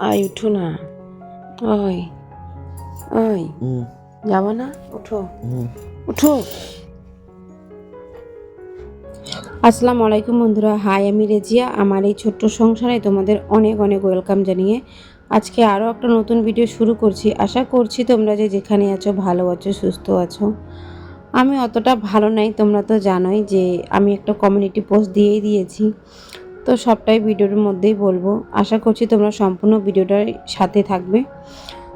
আয় উঠো না। ওই ওই। যাব না? উঠো। উঠো। আসসালামু আলাইকুম বন্ধুরা। হাই আমি রেজিয়া। আমার এই ছোট্ট সংসারে তোমাদের অনেক অনেক ওয়েলকাম জানিয়ে আজকে আরও একটা নতুন ভিডিও শুরু করছি। আশা করছি তোমরা যে যেখানে আছো ভালো আছো সুস্থ আছো। আমি অতটা ভালো নাই তোমরা তো জানোই যে আমি একটা কমিউনিটি পোস্ট দিয়েই দিয়েছি। তো সবটাই ভিডিওর মধ্যেই বলব। আশা করছি তোমরা সম্পূর্ণ ভিডিওটার সাথে থাকবে।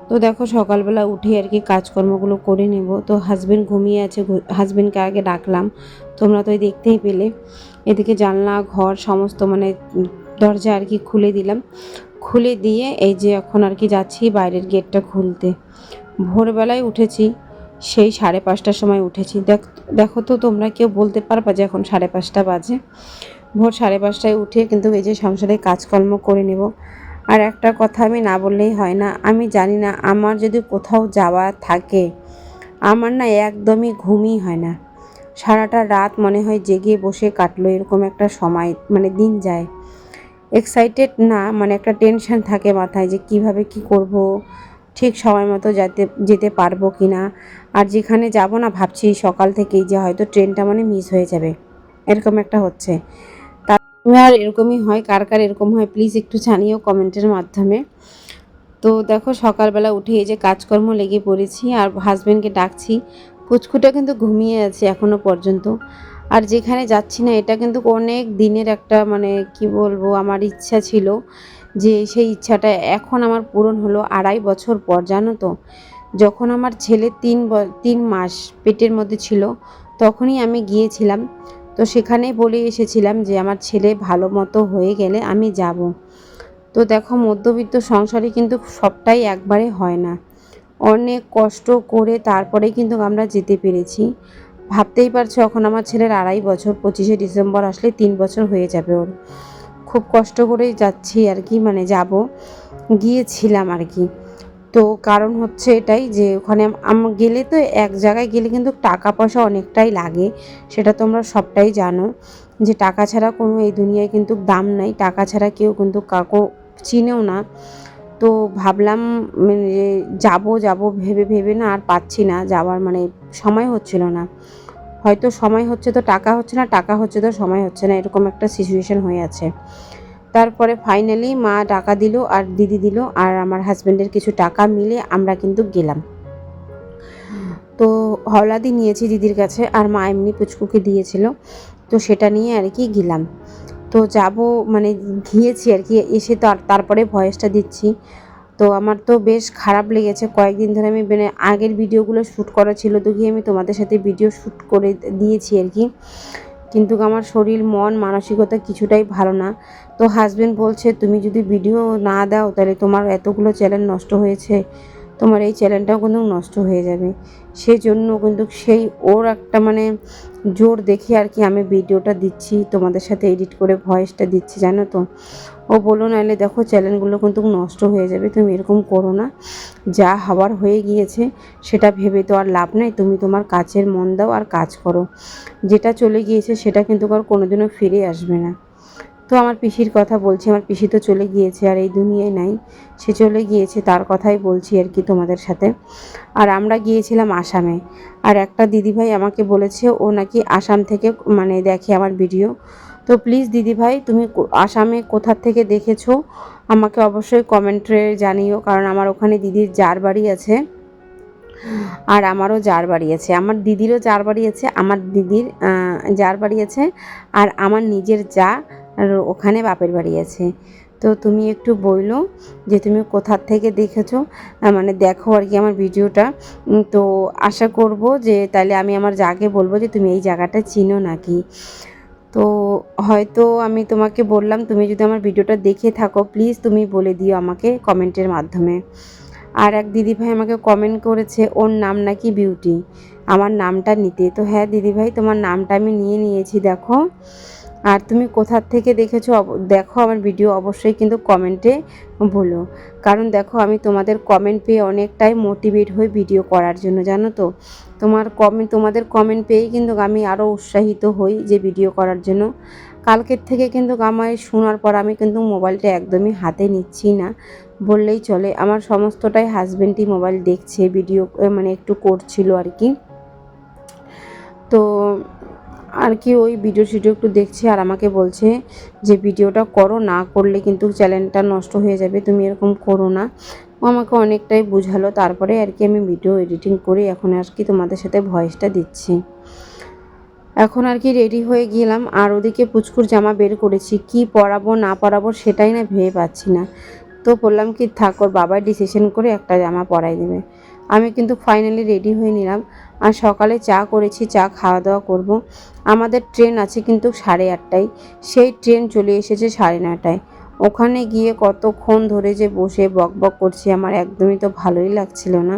তো দেখো, সকালবেলা উঠে আর কি কাজকর্মগুলো করে নেব। তো হাজবেন্ড ঘুমিয়ে আছে হাজব্যান্ডকে আগে ডাকলাম। তোমরা তো দেখতেই পেলে। এদিকে জানলা, ঘর সমস্ত মানে দরজা আর কি খুলে দিলাম। খুলে দিয়ে এই যে এখন আর কি যাচ্ছি বাইরের গেটটা খুলতে। ভোরবেলায় উঠেছি, সেই সাড়ে পাঁচটার সময় উঠেছি। দেখ, দেখো তো তোমরা কেউ বলতে পারবা যে এখন সাড়ে পাঁচটা বাজে। ভোর সাড়ে পাঁচটায় উঠে কিন্তু এই যে সংসারে কাজকর্ম করে নেব। আর একটা কথা আমি না বললেই হয় না, আমি জানি না আমার যদি কোথাও যাওয়া থাকে, আমার না একদমই ঘুমই হয় না। সারাটা রাত মনে হয় জেগে বসে কাটলো, এরকম একটা সময় মানে দিন যায়। এক্সাইটেড না মানে একটা টেনশন থাকে মাথায় যে কীভাবে কি করব, ঠিক সময় মতো যেতে যেতে পারব কি না আর যেখানে যাব না ভাবছি সকাল থেকেই যে হয়তো ট্রেনটা মানে মিস হয়ে যাবে, এরকম একটা হচ্ছে। আর এরকমই হয়, কার কার এরকম হয় প্লিজ একটু জানিও কমেন্টের মাধ্যমে। তো দেখো, সকালবেলা উঠে এই যে কাজকর্ম লেগে পড়েছি, আর হাজব্যান্ডকে ডাকছি। পুচকুটা কিন্তু ঘুমিয়ে আছে এখনও পর্যন্ত। আর যেখানে যাচ্ছি না, এটা কিন্তু অনেক দিনের একটা মানে কি বলব, আমার ইচ্ছা ছিল যে সেই ইচ্ছাটা এখন আমার পূরণ হলো আড়াই বছর পর, জানো তো? যখন আমার ছেলে তিন তিন মাস পেটের মধ্যে ছিল, তখনই আমি গিয়েছিলাম। তো সেখানে বলে এসেছিলাম যে আমার ছেলে ভালো মতো হয়ে গেলে আমি যাব। তো দেখো, মধ্যবিত্ত সংসারে কিন্তু সবটাই একবারে হয় না। অনেক কষ্ট করে তারপরে কিন্তু আমরা যেতে পেরেছি। ভাবতেই পারছ, এখন আমার ছেলের আড়াই বছর, পঁচিশে ডিসেম্বর আসলে তিন বছর হয়ে যাবে ওর। খুব কষ্ট করেই যাচ্ছি আর কি মানে যাব। গিয়েছিলাম আর কি। তো কারণ হচ্ছে এটাই যে ওখানে গেলে তো এক জায়গায় গেলে কিন্তু টাকা পয়সা অনেকটাই লাগে, সেটা তোমরা সবটাই জানো। যে টাকা ছাড়া কোনো এই দুনিয়ায় কিন্তু দাম নাই, টাকা ছাড়া কেউ কিন্তু কাকু চিনেও না। তো ভাবলাম মানে যে যাব যাব ভেবে ভেবে না আর পাচ্ছি না, যাওয়ার মানে সময় হচ্ছিল না। হয়তো সময় হচ্ছে তো টাকা হচ্ছে না, টাকা হচ্ছে তো সময় হচ্ছে না, এরকম একটা সিচুয়েশন হয়ে আছে। তারপরে ফাইনালি মা টাকা দিল আর দিদি দিল আর আমার হাজব্যান্ডের কিছু টাকা মিলে আমরা কিন্তু গেলাম। তো হলাদি নিয়েছি দিদির কাছে আর মা এমনি পুচকুকে দিয়েছিল। তো সেটা নিয়ে আর কি গেলাম। তো যাব মানে গিয়েছি আর কি, এসে তো আর তারপরে ভয়েসটা দিচ্ছি। তো আমার তো বেশ খারাপ লেগেছে, কয়েকদিন ধরে আমি মানে আগের ভিডিওগুলো শ্যুট করা ছিল, তো গিয়ে আমি তোমাদের সাথে ভিডিও শ্যুট করে দিয়েছি আর কি। কিন্তু আমার শরীর, মন, মানসিকতা কিছুটাই ভালো না। তো হাজবেন্ড বলছে, তুমি যদি ভিডিও না দাও, তাহলে তোমার এতগুলো চ্যানেল নষ্ট হয়েছে। তোমার এই চ্যানেলটাও কিন্তু নষ্ট হয়ে যাবে। সেই জন্য কিন্তু সেই ওর একটা মানে জোর দেখে আর কি আমি ভিডিওটা দিচ্ছি, তোমাদের সাথে এডিট করে ভয়েসটা দিচ্ছি, জানো তো? ও বলো নাহলে দেখো চ্যানেলগুলো কিন্তু নষ্ট হয়ে যাবে, তুমি এরকম করো না। যা হওয়ার হয়ে গিয়েছে, সেটা ভেবে তো আর লাভ নেই, তুমি তোমার কাজের মন দাও আর কাজ করো। যেটা চলে গিয়েছে, সেটা কিন্তু আর কোনোদিনও ফিরে আসবে না। তো আমার পিসির কথা বলছি, আমার পিসি তো চলে গিয়েছে আর এই দুনিয়ায় নাই। সে চলে গিয়েছে, তার কথাই বলছি আর কি তোমাদের সাথে। আর আমরা গিয়েছিলাম আসামে। আর একটা দিদিভাই আমাকে বলেছে, ও নাকি আসাম থেকে মানে দেখে আমার ভিডিও। তো প্লিজ দিদিভাই, তুমি আসামে কোথার থেকে দেখেছ? আমাকে অবশ্যই কমেন্টে জানিও, কারণ আমার ওখানে দিদির যার বাড়ি আছে, আর আমারও যার বাড়ি আছে। আমার দিদিরও যার বাড়ি আছে, আমার দিদির যার বাড়ি আছে, আর আমার নিজের যা আর ওখানে বাপের বাড়ি আছে। তো তুমি একটু বইলো যে তুমি কোথার থেকে দেখেছ মানে দেখো আর কি আমার ভিডিওটা। তো আশা করব যে তাহলে আমি আমার যাকে বলব যে তুমি এই জায়গাটা চিনো নাকি। তো হয়তো আমি তোমাকে বললাম, তুমি যদি আমার ভিডিওটা দেখে থাকো, প্লিজ তুমি বলে দিও আমাকে কমেন্টের মাধ্যমে। আর এক দিদিভাই আমাকে কমেন্ট করেছে, ওর নাম নাকি বিউটি? আমার নামটা নিতে। তো হ্যাঁ দিদিভাই, তোমার নামটা আমি নিয়ে নিয়েছি, দেখো। আর তুমি কোথার থেকে দেখেছ দেখো আমার ভিডিও অবশ্যই কিন্তু কমেন্টে বলো। কারণ দেখো আমি তোমাদের কমেন্ট পেয়ে অনেকটাই মোটিভেট হই ভিডিও করার জন্য, জানো তো? তোমার কমেন্ট তোমাদের কমেন্ট পেয়েই কিন্তু আমি আরও উৎসাহিত হই যে ভিডিও করার জন্য। কালকের থেকে কিন্তু আমায় শোনার পর আমি কিন্তু মোবাইলটা একদমই হাতে নিচ্ছি না। বললেই চলে, আমার সমস্তটাই হাজব্যান্ডই মোবাইল দেখছে ভিডিও মানে একটু করছিল আর কি। তো আর কি ওই ভিডিও সিডিও একটু দেখছে আর আমাকে বলছে যে ভিডিওটা করো, না করলে কিন্তু চ্যানেলটা নষ্ট হয়ে যাবে, তুমি এরকম করো না। আমাকে অনেকটাই বুঝালো, তারপরে আর কি আমি ভিডিও এডিটিং করে এখন আর কি তোমাদের সাথে ভয়েসটা দিচ্ছি। এখন আর কি রেডি হয়ে গেলাম, আর ওদিকে পুচকুর জামা বের করেছি, কি পরাবো, না পরাবো সেটাই না ভেবে পাচ্ছি না। তো বললাম কি, থাক, ওর বাবা ডিসিশন করে একটা জামা পরাই দেবে। আমি কিন্তু ফাইনালি রেডি হয়ে নিলাম। আর সকালে চা করেছি, চা খাওয়া দাওয়া করব। আমাদের ট্রেন আছে কিন্তু সাড়ে আটটায়। সেই ট্রেন চলে এসেছে সাড়ে নটায় ওখানে গিয়ে কতক্ষণ ধরে যে বসে বক বক করছি আমার একদমই তো ভালোই লাগছিল না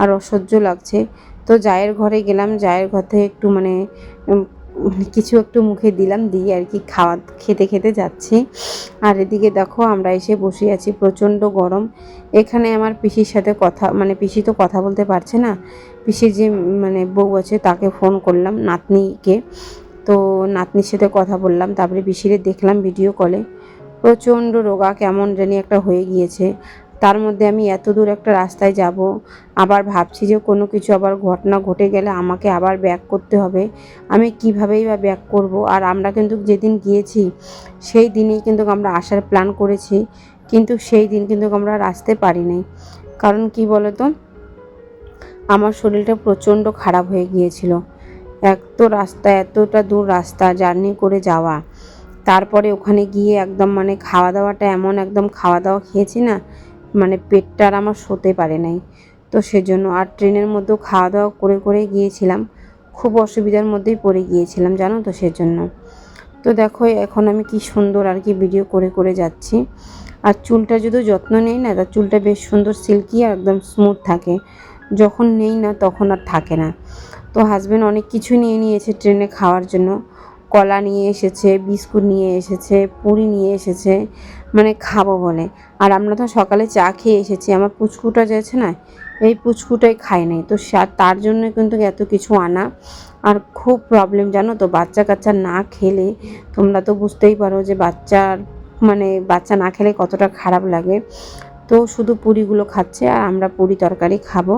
আর অসহ্য লাগছে। তো জায়ের ঘরে গেলাম, জায়ের ঘর থেকে একটু মানে কিছু একটু মুখে দিলাম, দিয়ে আর কি খাওয়া, খেতে খেতে যাচ্ছি। আর এদিকে দেখো আমরা এসে বসে আছি প্রচণ্ড গরম। এখানে আমার পিসির সাথে কথা মানে পিসি তো কথা বলতে পারছে না। পিসির যে মানে বউ আছে তাকে ফোন করলাম, নাতনিকে। তো নাতনির সাথে কথা বললাম, তারপরে পিসিরে দেখলাম ভিডিও কলে প্রচণ্ড রোগা, কেমন জানি একটা হয়ে গিয়েছে। তার মধ্যে আমি এত দূর একটা রাস্তায় যাব। আবার ভাবছি যে কোনো কিছু আবার ঘটনা ঘটে গেলে আমাকে আবার ব্যাক করতে হবে। আমি কীভাবেই বা ব্যাক করব? আর আমরা কিন্তু যেদিন গিয়েছি, সেই দিনেই কিন্তু আমরা আসার প্ল্যান করেছি। কিন্তু সেই দিন কিন্তু আমরা আসতে পারি নাই। কারণ কি বলতো? আমার শরীরটা প্রচণ্ড খারাপ হয়ে গিয়েছিল। এক তো রাস্তা, এতটা দূর রাস্তা, জার্নি করে যাওয়া। তারপরে ওখানে গিয়ে একদম মানে খাওয়া দাওয়াটা এমন একদম খাওয়া দাওয়া খেয়েছি না মানে পেটটা আর আমার শোতে পারে নাই। তো সেজন্য আর ট্রেনের মধ্যেও খাওয়া দাওয়া করে করে গিয়েছিলাম। খুব অসুবিধার মধ্যেই পড়ে গিয়েছিলাম, জানো তো সেজন্য। তো দেখো, এখন আমি কি সুন্দর আর কি ভিডিও করে করে যাচ্ছি। আর চুলটা যদি যত্ন নেই না, তার চুলটা বেশ সুন্দর সিল্কি আর একদম স্মুথ থাকে। যখন নেই না, তখন আর থাকে না। তো হাজব্যান্ড অনেক কিছু নিয়ে নিয়েছে ট্রেনে খাওয়ার জন্য। কলা নিয়ে এসেছে, বিস্কুট নিয়ে এসেছে, পুরি নিয়ে এসেছে। মানে খাব বলে। আর আমরা তো সকালে চা খেয়ে এসেছি, আমার পুচকুটা যাচ্ছে না, এই পুচকুটাই খায় নাই। তো তার জন্য কিন্তু এত কিছু আনা, আর খুব প্রবলেম জানো তো, বাচ্চা কাচ্চা না খেলে তোমরা তো বুঝতেই পারো যে বাচ্চার মানে বাচ্চা না খেলে কতটা খারাপ লাগে। তো শুধু পুরিগুলো খাচ্ছে, আর আমরা পুরি তরকারি খাব।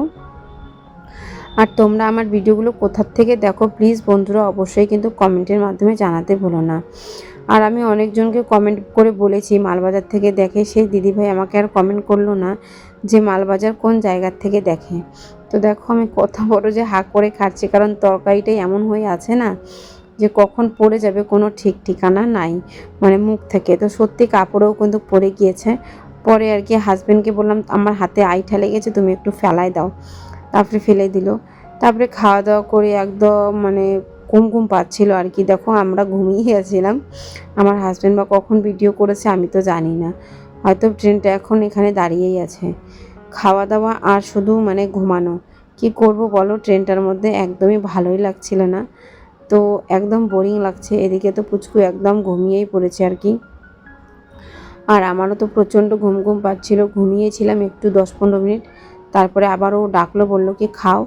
আর তোমরা আমার ভিডিওগুলো কোথার থেকে দেখো প্লিজ বন্ধুরা অবশ্যই কিন্তু কমেন্টের মাধ্যমে জানাতে ভুলো না। আর আমি অনেকজনকে কমেন্ট করে বলেছি, মালবাজার থেকে দেখে। সেই দিদিভাই আমাকে আর কমেন্ট করল না যে মালবাজার কোন জায়গার থেকে দেখে। তো দেখো আমি কথা বড় যে হাঁ করে খাচ্ছি কারণ তরকারিটাই এমন হয়ে আছে না যে কখন পড়ে যাবে কোনো ঠিক ঠিকানা নাই মানে মুখ থেকে। তো সত্যি কাপড়েও কিন্তু পড়ে গিয়েছে। পরে আর কি হাজবেন্ডকে বললাম, আমার হাতে আইঠা লেগেছে, তুমি একটু ফেলাই দাও। তারপরে ফেলে দিল। তারপরে খাওয়া দাওয়া করে একদম মানে ঘুম ঘুম পাচ্ছিল আর কি। দেখো আমরা ঘুমিয়ে গেছিলাম আমার হাজব্যান্ড বা কখন ভিডিও করেছে আমি তো জানি না। হয়তো ট্রেনটা এখন এখানে দাঁড়িয়েই আছে। খাওয়া দাওয়া আর শুধু মানে ঘুমানো। কি করব বলো? ট্রেনটার মধ্যে একদমই ভালোই লাগছিল না। তো একদম বোরিং লাগছে। এদিকে তো পুচকু একদম ঘুমিয়েই পড়েছে আর কি। আর আমারও তো প্রচণ্ড ঘুম ঘুম পাচ্ছিল। ঘুমিয়েছিলাম একটু দশ পনেরো মিনিট। তারপরে আবারও ডাকলো, বলল কি, খাও।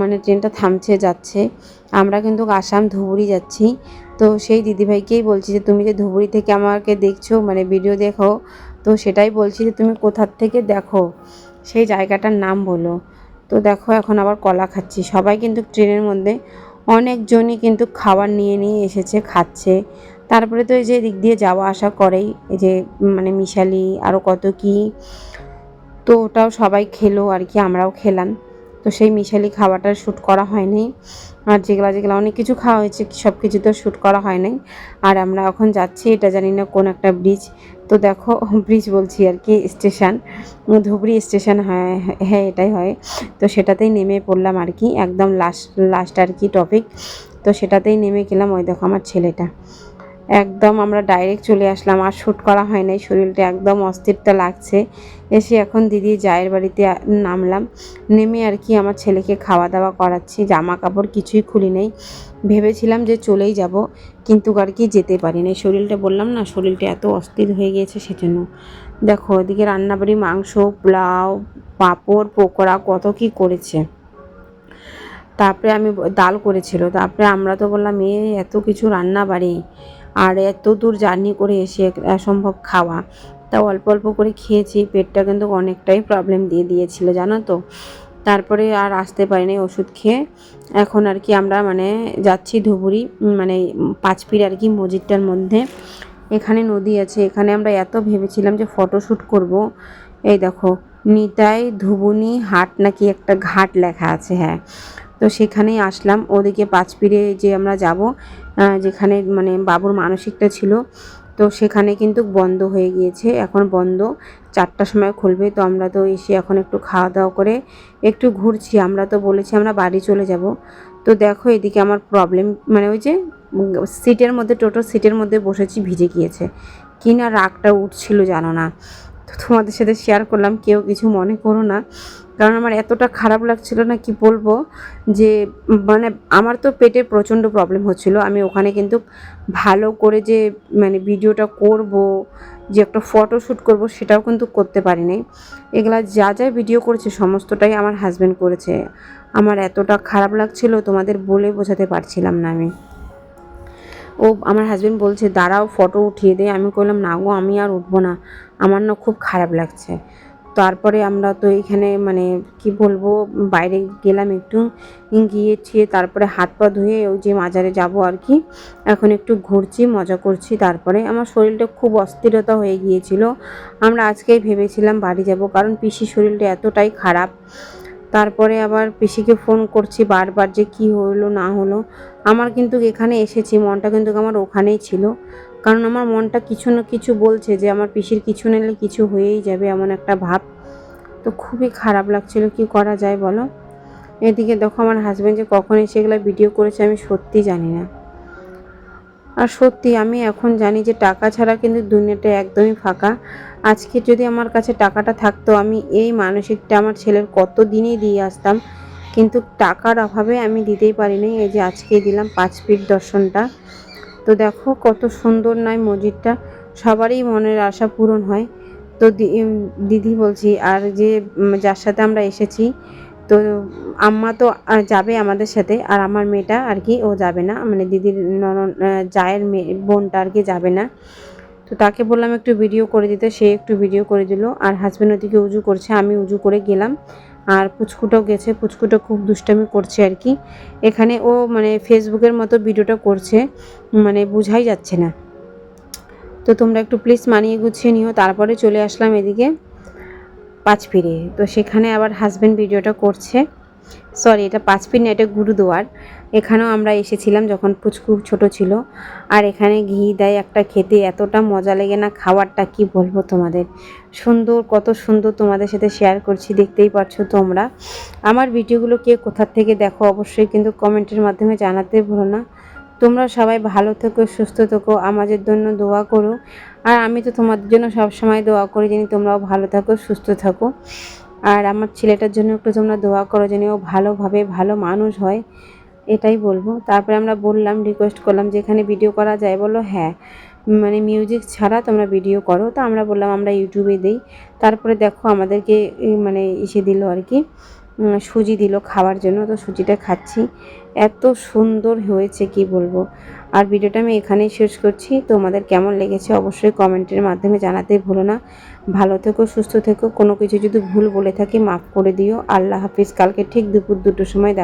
মানে ট্রেনটা থামছে, যাচ্ছে। আমরা কিন্তু আসাম ধুবুরি যাচ্ছি। তো সেই দিদিভাইকেই বলছি যে, তুমি যে ধুবুরি থেকে আমাকে দেখছ মানে ভিডিও দেখো, তো সেটাই বলছি যে, তুমি কোথার থেকে দেখো? সেই জায়গাটার নাম বলো। তো দেখো, এখন আবার কলা খাচ্ছি। সবাই কিন্তু ট্রেনের মধ্যে অনেকজনই কিন্তু খাবার নিয়ে নিয়ে এসেছে, খাচ্ছে। তারপরে তো এই যে দিক দিয়ে যাওয়া আসা করেই, এই যে মানে মিশালি আরও কত কি, তো ওটাও সবাই খেলো আর কি, আমরাও খেলাম। তো সেই মিশালি খাওয়াটা শ্যুট করা হয়নি। আর যেগুলো যেগুলো অনেক কিছু খাওয়া হয়েছে, সব কিছু তো শ্যুট করা হয় নাই। আর আমরা এখন যাচ্ছি, এটা জানি না কোন একটা ব্রিজ তো দেখো ব্রিজ বলছি আর কি স্টেশন ধুবড়ি স্টেশন হয় হ্যাঁ এটাই হয়। তো সেটাতেই নেমে পড়লাম আর কি, একদম লাস্ট লাস্ট আর কি টপিক তো সেটাতেই নেমে গেলাম, ওই দেখো আমার ছেলেটা। একদম আমরা ডাইরেক্ট চলে আসলাম, আর শ্যুট করা হয় নাই, শরীরটা একদম অস্থিরতা লাগছে। এসে এখন দিদি জায়ের বাড়িতে নামলাম। নেমে আর কি আমার ছেলেকে খাওয়া দাওয়া করাচ্ছি জামা কাপড় কিছুই খুলি নেই। ভেবেছিলাম যে চলেই যাব, কিন্তু আর কি যেতে পারি না শরীরটা বললাম না, শরীরটা এত অস্থির হয়ে গিয়েছে সেজন্য। দেখো ওদিকে রান্নাবাড়ি, মাংস, পোলাও, পাঁপড়, পকোড়া, কত কি করেছে। তারপরে আমি ডাল করেছিল। তারপরে আমরা তো বললাম, এ, এত কিছু রান্না বাড়ি আর এত দূর জার্নি করে এসে অসম্ভব খাওয়া। তা অল্প অল্প করে খেয়েছি, পেটটা কিন্তু অনেকটাই প্রবলেম দিয়ে দিয়েছিল, জানো তো। তারপরে আর আসতে পারিনি ওষুধ খেয়ে। এখন আর কি আমরা মানে যাচ্ছি ধুবুরি মানে পাঁচপির আর কি মসজিদটার মধ্যে। এখানে নদী আছে, এখানে আমরা এত ভেবেছিলাম যে ফটোশ্যুট করব। এই দেখো, নিতাই ধুবুনি হাট নাকি একটা ঘাট লেখা আছে হ্যাঁ। তো সেখানেই আসলাম, ওদিকে পাঁচপিরে যে আমরা যাব যেখানে মানে বাবুর মানসিকটা ছিল, তো সেখানে কিন্তু বন্ধ হয়ে গিয়েছে। এখন বন্ধ, চারটার সময় খুলবে, তো আমরা তো এসে এখন একটু খাওয়া দাওয়া করে একটু ঘুরছি। আমরা তো বলেছি আমরা বাড়ি চলে যাব। তো দেখো এদিকে আমার প্রবলেম মানে ওই যে সিটের মধ্যে, টোটো সিটের মধ্যে বসেছি, ভিজে গিয়েছে। কি না রাগটা উঠছিল জানো না। তো তোমাদের সাথে শেয়ার করলাম, কেউ কিছু মনে করো না। কারণ আমার এতটা খারাপ লাগছিল না, কি বলব? যে মানে আমার তো পেটে প্রচণ্ড প্রবলেম হচ্ছিল। আমি ওখানে কিন্তু ভালো করে যে মানে ভিডিওটা করব, যে একটা ফটো শ্যুট করব, সেটাও কিন্তু করতে পারিনি। এগুলা যা যা ভিডিও করেছে, সমস্তটাই আমার হাজব্যান্ড করেছে। আমার এতটা খারাপ লাগছিল, তোমাদের বলে বোঝাতে পারছিলাম না আমি। ও, আমার হাজব্যান্ড বলছে, দাঁড়াও ফটো উঠিয়ে দে। আমি বললাম না গো, আমি আর উঠবো না। আমার না খুব খারাপ লাগছে। তারপরে আমরা তো এখানে মানে কি বলব, বাইরে গেলাম একটু গিয়ে ঠিয়ে তারপরে হাত পা ধুয়ে ওই যে মাজারে যাব আর কি। এখন একটু ঘুরছি, মজা করছি, তারপরে আমার শরীরটা খুব অস্থিরতা হয়ে গিয়েছিল। আমরা আজকেই ভেবেছিলাম বাড়ি যাব, কারণ পিসির শরীরটা এতটাই খারাপ। তারপরে আবার পিসিকে ফোন করছি বারবার যে কি হলো, না হলো। আমার কিন্তু এখানে এসেছি, মনটা কিন্তু আমার ওখানেই ছিল। কারণ আমার মনটা কিছু না কিছু বলছে যে আমার পিসির কিছু নিলে কিছু হয়েই যাবে এমন একটা ভাব। তো খুবই খারাপ লাগছিল, কি করা যায় বলো? এদিকে দেখো আমার হাজব্যান্ড যে কখন এসে এগুলো ভিডিও করেছে, আমি সত্যি জানি না। আর সত্যি আমি এখন জানি যে টাকা ছাড়া কিন্তু দুনিয়াটা একদমই ফাঁকা। আজকে যদি আমার কাছে টাকাটা থাকতো, আমি এই মানসিকটা আমার ছেলের কত দিনই দিয়ে আসতাম। কিন্তু টাকার অভাবে আমি দিতেই পারিনি। এই যে আজকেই দিলাম পাঁচ ফিট দর্শনটা। তো দেখো কত সুন্দর নয় মসজিদটা। সবারই মনের আশা পূরণ হয়। তো দিদি বলছি আর যে যার সাথে আমরা এসেছি তো আম্মা তো যাবে আমাদের সাথে আর আমার মেয়েটা আর কি ও যাবে না। মানে দিদির আহ, জায়ের মেয়ে বোনটা আর কি যাবে না। তো তাকে বললাম একটু ভিডিও করে দিতে। সে একটু ভিডিও করে দিল। আর হাজব্যান্ড ওদিকে উজু করছে আমি উজু করে গেলাম। আর পুচকুটাও গেছে, পুচকুটা খুব দুষ্টামি করছে আর কি। এখানে ও মানে ফেসবুকের মতো ভিডিওটা করছে মানে বোঝাই যাচ্ছে না। তো তোমরা একটু প্লিজ মানিয়ে গুছিয়ে নিও, তারপরে চলে আসলাম এদিকে পাঁচ ফিরে তো সেখানে আবার হাজব্যান্ড ভিডিওটা করছে। সরি এটা পাঁচপিড় না, এটা গুরুদুয়ার। এখানেও আমরা এসেছিলাম যখন পুচকু ছোট ছিল। আর এখানে ঘি দেয় একটা খেতে, এতটা মজা লেগে না খাবারটা কি বলব তোমাদের? সুন্দর, কত সুন্দর তোমাদের সাথে শেয়ার করছি, দেখতেই পাচ্ছ তোমরা। আমার ভিডিওগুলো কে কোথার থেকে দেখো অবশ্যই কিন্তু কমেন্টের মাধ্যমে জানাতে ভুলো না। তোমরা সবাই ভালো থেকো, সুস্থ থেকো, আমাদের জন্য দোয়া করো। আর আমি তো তোমাদের জন্য সব সময় দোয়া করি জানি তোমরাও ভালো থাকো, সুস্থ থাকো। আর আমার ছেলেটার জন্য একটু তোমরা দোয়া করো যেন ও ভালোভাবে ভালো মানুষ হয়। এটাই বলব। তারপরে আমরা বললাম রিকোয়েস্ট করলাম যে এখানে ভিডিও করা যায়? বলো হ্যাঁ। মানে মিউজিক ছাড়া তোমরা ভিডিও করো। তো আমরা বললাম, আমরা ইউটিউবে দিই। তারপরে দেখো আমাদেরকে মানে এসে দিল আর কি। সুজি দিল খাওয়ার জন্য। তো সুজিটা খাচ্ছি। এত সুন্দর হয়েছে, কি বলব? আর ভিডিওটা আমি এখানেই শেষ করছি। তোমাদের কেমন লেগেছে অবশ্যই কমেন্টের মাধ্যমে জানাতে ভুলো না। ভালো থেকো, সুস্থ থেকো। কোনো কিছু যদি ভুল বলে থাকি, মাফ করে দিও। আল্লাহ হাফিজ। কালকে ঠিক দুপুর দুটোর সময় দেখা